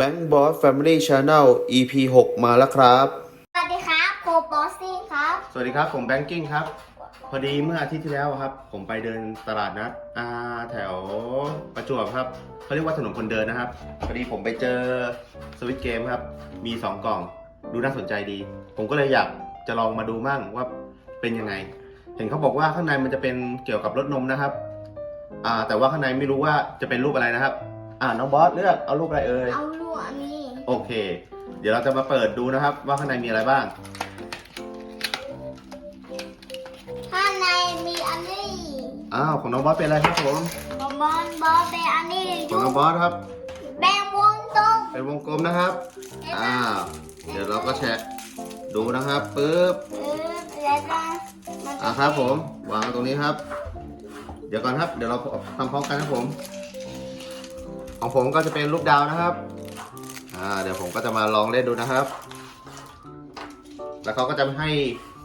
Bank Boss Family Channel EP 6 มาแล้วครับ สวัสดีครับโคบอสซี่ครับ สวัสดีครับ ผมแบงกิ้งครับ พอดีเมื่ออาทิตย์ที่แล้วครับ ผมไปเดินตลาดนัดอาแถวประจวบครับเขาเรียกว่าถนนคนเดินนะครับ พอดีผมไปเจอสวิตเกมครับ มี 2 กล่อง ดูน่าสนใจดี ผมก็เลยอยากจะลองมาดูมั่งว่าเป็นยังไง เห็นเขาบอกว่าข้างในมันจะเป็นเกี่ยวกับรถนมนะครับ อ่าแต่ว่าข้างในไม่รู้ว่าจะเป็นรูปอะไรนะครับ อ่าน้องบอสเลือกเอารูปอะไรเอ่ย เอาลูกอันนี้โอเค เดี๋ยวเราจะมาเปิดดูนะครับ ว่าข้างในมีอะไรบ้าง ข้างในมีอันนี้อ้าวของน้องบอสเป็นอะไรครับผม บอลบอลบอลเป็นอันนี้อของยู่น้องบอสครับ แบ่งวงตรงเป็นวงกลมนะครับ อ้าว เดี๋ยวเราก็แชะดูนะครับปึ๊บ เออแล้วก็มันอ่าครับผม วางไว้ตรงนี้ครับ เดี๋ยวก่อนครับ เดี๋ยวเราทำพร้อมกันครับผม ของผมก็จะเป็นลูกดาวนะครับ อ่า เดี๋ยวผมก็จะมาลองเล่นดูนะครับ แล้วเขาก็จะให้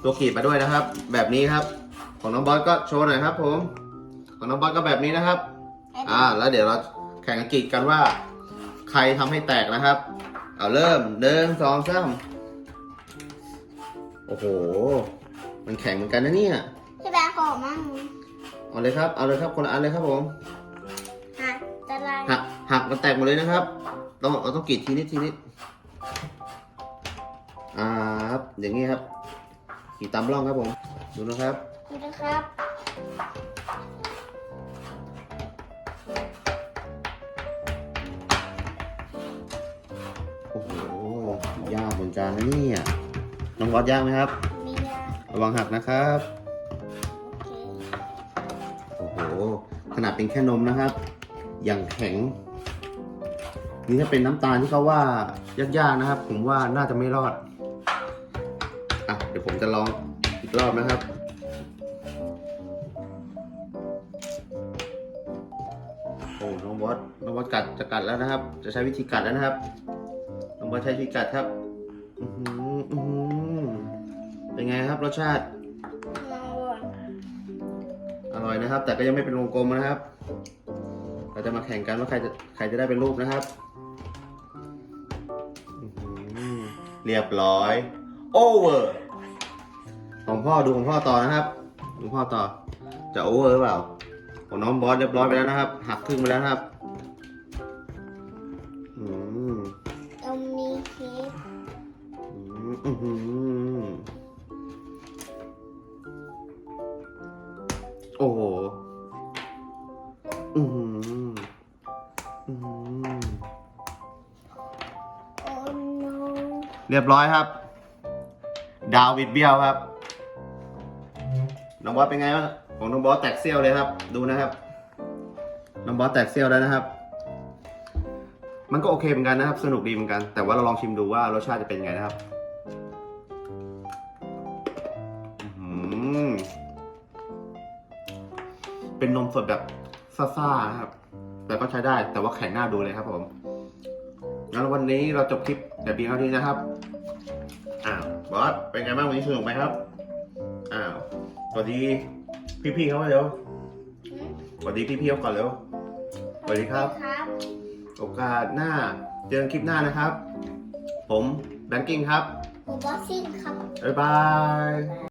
ตัวขีดมาด้วยนะครับ แบบนี้ครับ ของน้องบอสก็โชว์หน่อยครับ ผม ของน้องบอสก็แบบนี้นะครับ อ่า แล้วเดี๋ยวเราแข่งกันกรีดกันว่า ใครทำให้แตกนะครับ เอาเริ่มหนึ่งสองสามโอ้โห มันแข็งเหมือนกันนะเนี่ยที่แบงค์ของมั่งเอาเลยครับ เอาเลยครับ คนละอันเลยครับผมหักตะไล หักหักมันแตกหมดเลยนะครับต้องเราต้องกรีดทีนิดทีนิดอ่าครับอย่างนี้ครับกรีดตามร่องครับผมดูนะครับดูนะครับโอ้โหยากเหมือนกันนะเนี่ยน้องวัดยากไหมครับมียาระวังหักนะครับโอเคโอ้โหขนาดเป็นแค่นมนะครับ อย่างแข็ง นี่ถ้าเป็นน้ำตาลที่เขาว่ายากๆนะครับ ผมว่าน่าจะไม่รอด อะ เดี๋ยวผมจะลองอีกรอบนะครับโอ้น้องบอสน้องบอสกัดจะกัดแล้วนะครับ จะใช้วิธีกัดแล้วนะครับน้องบอสใช้วิธีกัดครับอือหืออื้อหือเป็นไงครับรสชาติมาวนอร่อยนะครับ แต่ก็ยังไม่เป็นวงกลมนะครับ เราจะมาแข่งกันว่าใครจะใครจะได้เป็นรูปนะครับอื้อหือเรียบร้อย โอเวอร์ของพ่อดูของพ่อต่อนะครับดูพ่อต่อ จะโอเวอร์หรือเปล่าของน้องบอสเรียบร้อยไปแล้วนะครับ หักครึ่งไปแล้วนะครับอืมเอามีเค้กอืมอื้อหือโอ้โห เรียบร้อยครับ ดาวิดเบี้ยวครับ น้องบอสเป็นไงบ้างของน้องบอสแตกเซี่ยวเลยครับ ดูนะครับ น้องบอสแตกเซี่ยวแล้วนะครับ มันก็โอเคเหมือนกันนะครับ สนุกดีเหมือนกัน แต่ว่าเราลองชิมดูว่ารสชาติจะเป็นไงนะครับเป็นนมสดแบบซ่าๆครับ แต่ก็ใช้ได้ แต่ว่าแข็งหน้าดูเลยครับผม งั้นวันนี้เราจบคลิปแต่เพียงเท่านี้นะครับ อ้าวบอสเป็นไงบ้างวันนี้สนุกไหมครับ อ้าวสวัสดีพี่ๆเขาเร็วสวัสดีพี่ๆเขาก่อนเร็วสวัสดีครับครับโอกาสหน้าเจอกันคลิปหน้านะครับ ผมแบงกิ้งครับโคบอสซี่ครับ บ๊ายบาย